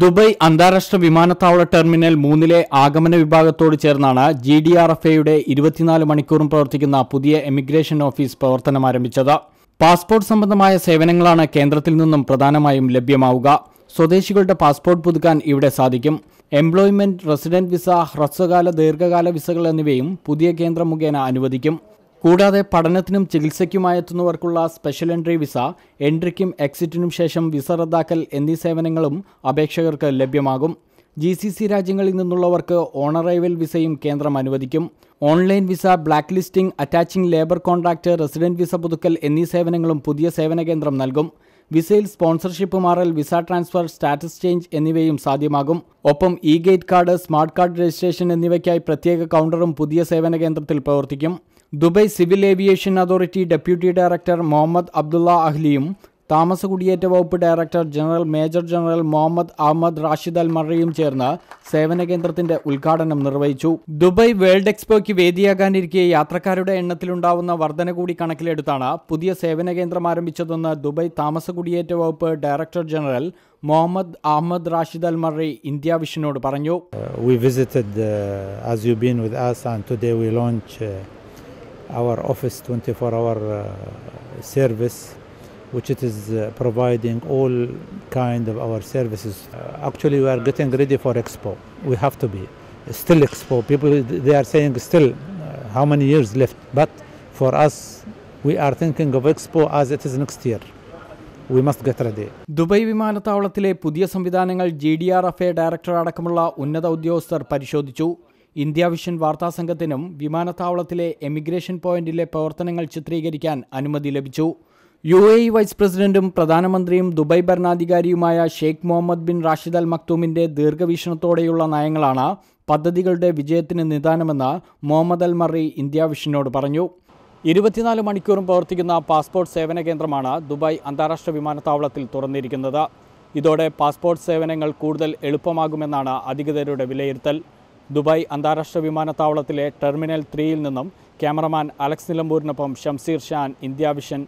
Dubai അന്താരാഷ്ട്ര വിമാനത്താവള terminal മൂന്നിലെ ആഗമന വിഭാഗത്തോട് ചേർന്നാണ് ജി ഡി ആർ എഫ് എയുടെ ഇരുപത്തിനാല് മണിക്കൂറും പ്രവർത്തിക്കുന്ന പുതിയ എമിഗ്രേഷൻ ഓഫീസ് പ്രവർത്തനം ആരംഭിച്ചത്. പാസ്പോർട്ട് സംബന്ധമായ സേവനങ്ങളാണ് കേന്ദ്രത്തിൽ നിന്നും പ്രധാനമായും ലഭ്യമാവുക. സ്വദേശികളുടെ പാസ്പോർട്ട് പുതുക്കാൻ ഇവിടെ സാധിക്കും. എംപ്ലോയ്മെന്റ് റെസിഡന്റ് വിസ ഹ്രസ്വകാല ദീർഘകാല വിസകൾ എന്നിവയും പുതിയ കേന്ദ്രം മുഖേന അനുവദിക്കും. കൂടാതെ പഠനത്തിനും ചികിത്സയ്ക്കുമായി എത്തുന്നവർക്കുള്ള സ്പെഷ്യൽ എൻട്രി വിസ എൻട്രിക്കും എക്സിറ്റിനും ശേഷം വിസ റദ്ദാക്കൽ എന്നീ സേവനങ്ങളും അപേക്ഷകർക്ക് ലഭ്യമാകും. ജി സി സി രാജ്യങ്ങളിൽ നിന്നുള്ളവർക്ക് ഓണറൈവൽ വിസയും കേന്ദ്രം അനുവദിക്കും. Online visa black listing attaching labour contract resident visa പുതുക്കൽ എന്നീ സേവനങ്ങളും പുതിയ സേവന കേന്ദ്രം നൽകും. വിസയിൽ സ്പോൺസർഷിപ്പ് മാറൽ വിസ ട്രാൻസ്ഫർ സ്റ്റാറ്റസ് ചേഞ്ച് എന്നിവയും സാധ്യമാകും. ഒപ്പം e gate card smart card registration എന്നിവയ്ക്കായി പ്രത്യേക കൗണ്ടറും പുതിയ സേവന കേന്ദ്രത്തിൽ പ്രവർത്തിക്കും. Dubai civil aviation authority deputy director Muhammad Abdullah അഹ്ലിയും താമസ കുടിയേറ്റ വകുപ്പ് director general major general Muhammad Ahmed Rashid Al മറയും ചേർന്ന് സേവന കേന്ദ്രത്തിന്റെ ഉദ്ഘാടനം നിർവഹിച്ചു. ദുബായ് വേൾഡ് എക്സ്പോയ്ക്ക് വേദിയാകാനിരിക്കെ യാത്രക്കാരുടെ എണ്ണത്തിലുണ്ടാവുന്ന വർധന കൂടി കണക്കിലെടുത്താണ് പുതിയ സേവന കേന്ദ്രം ആരംഭിച്ചതെന്ന് ദുബായ് താമസ കുടിയേറ്റ വകുപ്പ് director general Muhammad Ahmed Rashid Al Marri India വിഷനോട് പറഞ്ഞു. Uh, our office 24-hour uh, service, which it is uh, providing all kind of our services. Uh, actually, we are getting ready for Expo. We have to be still Expo. People they are saying still uh, how many years left, but for us, we are thinking of Expo as it is next year. We must get ready. Dubai വിമാനത്താവളത്തിലെ പുതിയ സംവിധാനങ്ങൾ G D R F A director അടക്കമുള്ള ഉന്നത ഉദ്യോഗസ്ഥർ പരിശോധിച്ചു India vision വാർത്താസംഘത്തിനും വിമാനത്താവളത്തിലെ emigration പോയിന്റിലെ പ്രവർത്തനങ്ങൾ ചിത്രീകരിക്കാൻ അനുമതി ലഭിച്ചു. യു എ ഇ വൈസ് പ്രസിഡന്റും പ്രധാനമന്ത്രിയും Dubai ഭരണാധികാരിയുമായ Sheikh Mohammed bin Rashid Al മക്തൂമിന്റെ ദീർഘവീക്ഷണത്തോടെയുള്ള നയങ്ങളാണ് പദ്ധതികളുടെ വിജയത്തിന് നിദാനമെന്ന് മുഹമ്മദ് അൽ മറി ഇന്ത്യ വിഷനോട് പറഞ്ഞു. ഇരുപത്തിനാല് മണിക്കൂറും പ്രവർത്തിക്കുന്ന പാസ്പോർട്ട് സേവന കേന്ദ്രമാണ് ദുബായ് അന്താരാഷ്ട്ര വിമാനത്താവളത്തിൽ തുറന്നിരിക്കുന്നത്. ഇതോടെ പാസ്പോർട്ട് സേവനങ്ങൾ കൂടുതൽ എളുപ്പമാകുമെന്നാണ് അധികൃതരുടെ വിലയിരുത്തൽ. ദുബായ് അന്താരാഷ്ട്ര വിമാനത്താവളത്തിലെ ടെർമിനൽ ത്രീയിൽ നിന്നും ക്യാമറമാൻ അലക്സ് നിലമ്പൂരിനൊപ്പം ഷംസീർ ഷാൻ ഇന്ത്യ വിഷൻ